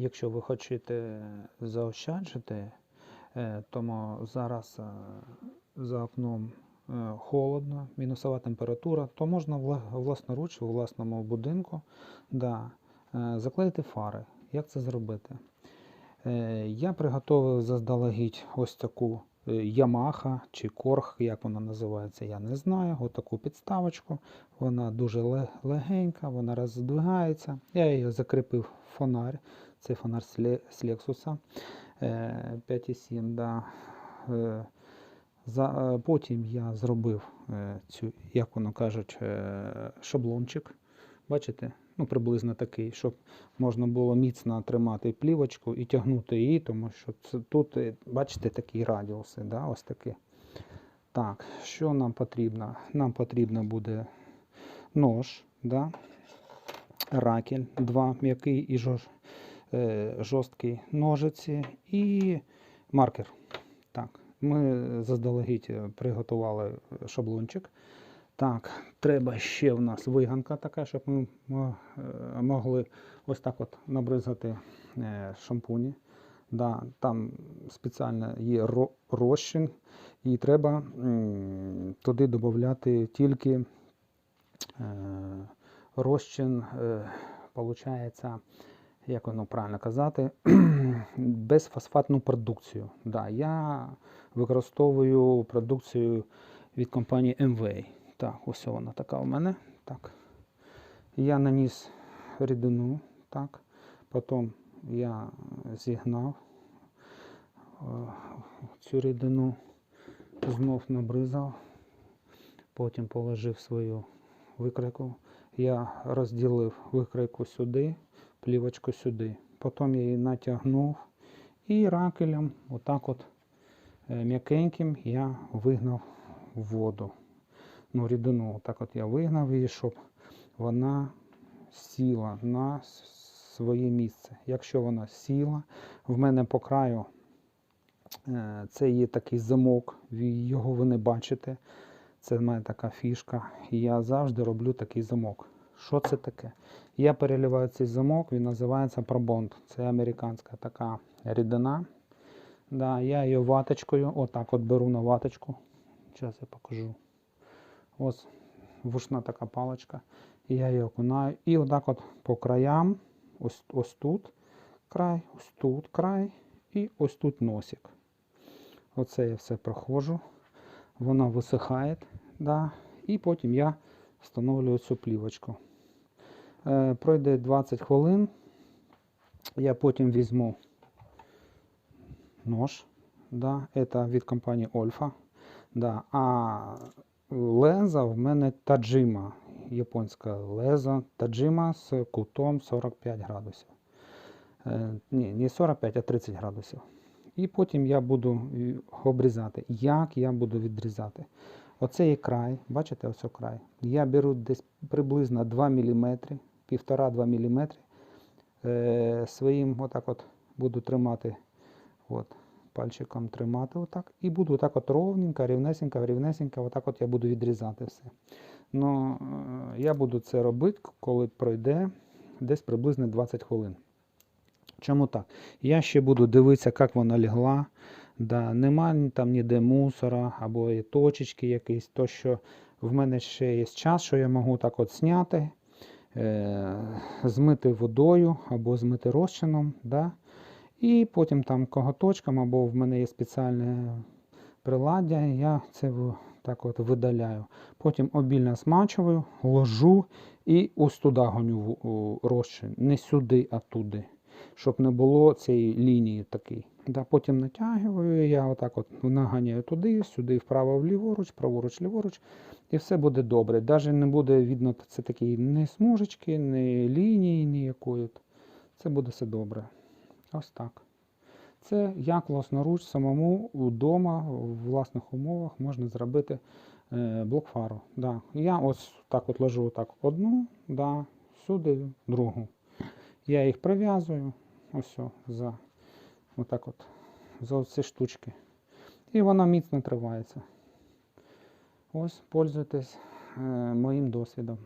Якщо ви хочете заощаджити, е, тому зараз е, за окном е, холодно, мінусова температура, то можна власноруч у власному будинку да, заклеїти фари. Як це зробити? Я приготував заздалегідь ось таку е, Yamaha чи Korg, як вона називається, я не знаю. Ось таку підставочку. Вона дуже легенька, вона роздвигається. Я її закріпив в фонарь. Це фонар з Lexus е, 5,7. Да. Е, За, е, потім я зробив цю, як воно кажуть, шаблончик. Бачите? Ну, приблизно такий, щоб можна було міцно тримати плівочку і тягнути її, тому що це, тут, е, бачите, такі радіуси, да, ось такі. Так, що нам потрібно? Нам потрібно буде нож, да, ракель, два м'який і жор, е, жорсткий ножиці і маркер. Так, ми заздалегідь е, приготували шаблончик. Так, треба ще в нас виганка така, щоб ми е, могли ось так от набризати е, шампуні. Да, там спеціально є розчин, і треба туди додати тільки е, розчин, получається, як воно правильно казати, безфосфатну продукцію. Да, я використовую продукцію від компанії MV. Так, ось вона така у мене. Так. Я наніс рідину, так. Потім я зігнав е, цю рідину, знов набризав, потім положив свою викрику. Я розділив викрику сюди, плівочку сюди. Потім я її натягнув і ракелем, отак от е, м'якеньким я вигнав в воду. Ну, рідину, отак от я вигнав її, щоб вона сіла на своє місце. Якщо вона сіла, в мене по краю е, це є такий замок, його ви не бачите. Це в мене така фішка. І я завжди роблю такий замок. Що це таке? Я переливаю цей замок, він називається пробонд. Це американська така рідина. Да, я її ваточкою, отак от беру на ваточку. Зараз я покажу. Ось вушна така паличка. І я її окунаю. І отак от по краям, ось, ось тут край, ось тут край і ось тут носик. Оце я все проходжу. Вона висихає. Да, і потім я встановлюю цю плівочку. Е, пройде 20 хвилин. Я потім візьму нож. Да, це від компанії Ольфа. Да, а леза в мене таджима, японська леза таджима з кутом 45 градусів. Е, ні, не 45, а 30 градусів. І потім я буду е, обрізати. Як я буду відрізати? Оцей край, бачите, ось край. Я беру десь приблизно 2 мм, 1,5-2 мм. Е, своїм отак от буду тримати. От, пальчиком тримати отак. І буду отак от ровненько, рівнесенько, рівнесенько, отак от я буду відрізати все. Ну, е, я буду це робити, коли пройде десь приблизно 20 хвилин. Чому так? Я ще буду дивитися, як вона лягла. Да, нема там ніде мусора або є точечки якісь, то що в мене ще є час, що я можу так от зняти, е, змити водою або змити розчином. Да? І потім там коготочком, або в мене є спеціальне приладдя, я це так от видаляю. Потім обільно смачую, ложу і ось туди гоню розчин. Не сюди, а туди. Щоб не було цієї лінії такої. Да, потім натягую, я отак от наганяю туди, сюди, вправо, вліворуч, праворуч, ліворуч, і все буде добре. Навіть не буде видно це такі ні смужечки, ні лінії ніякої. Це буде все добре. Ось так. Це як власноруч самому вдома в власних умовах можна зробити е, блок фару. Да. Я ось так от ложу так одну, да, сюди другу. Я їх прив'язую ось за отак от, за ці штучки. І вона міцно тривається. Ось, пользуйтесь е, моїм досвідом.